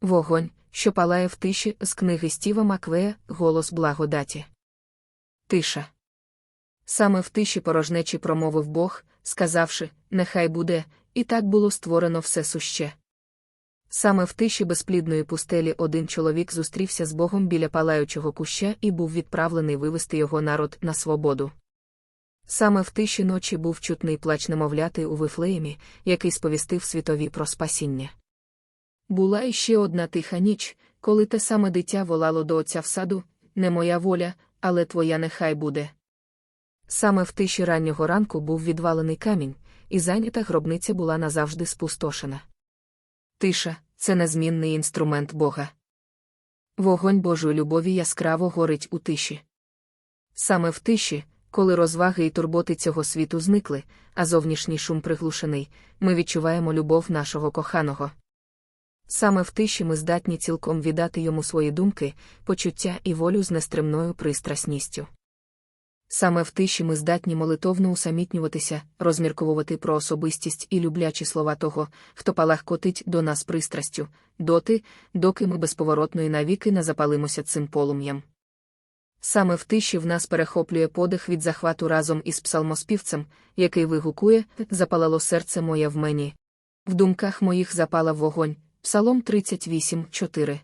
Вогонь, що палає в тиші з книги Стіва Маквея Голос благодаті. Тиша. Саме в тиші порожнечі промовив Бог, сказавши, нехай буде, і так було створено все суще. Саме в тиші безплідної пустелі один чоловік зустрівся з Богом біля палаючого куща і був відправлений вивести його народ на свободу. Саме в тиші ночі був чутний плач немовляти у Вифлеємі, який сповістив світові про спасіння. Була іще одна тиха ніч, коли те саме дитя волало до отця в саду, не моя воля, але твоя нехай буде. Саме в тиші раннього ранку був відвалений камінь, і зайнята гробниця була назавжди спустошена. Тиша це незмінний інструмент Бога. Вогонь Божої любові яскраво горить у тиші. Саме в тиші, коли розваги і турботи цього світу зникли, а зовнішній шум приглушений, ми відчуваємо любов нашого коханого. Саме в тиші ми здатні цілком віддати йому свої думки, почуття і волю з нестримною пристрасністю. Саме в тиші ми здатні молитовно усамітнюватися, розмірковувати про особистість і люблячі слова того, хто палахкотить до нас пристрастю, доти, доки ми безповоротно і навіки не запалимося цим полум'ям. Саме в тиші в нас перехоплює подих від захвату разом із псалмоспівцем, який вигукує Запалало серце моє в мені. В думках моїх запала вогонь. Псалом 38, 4.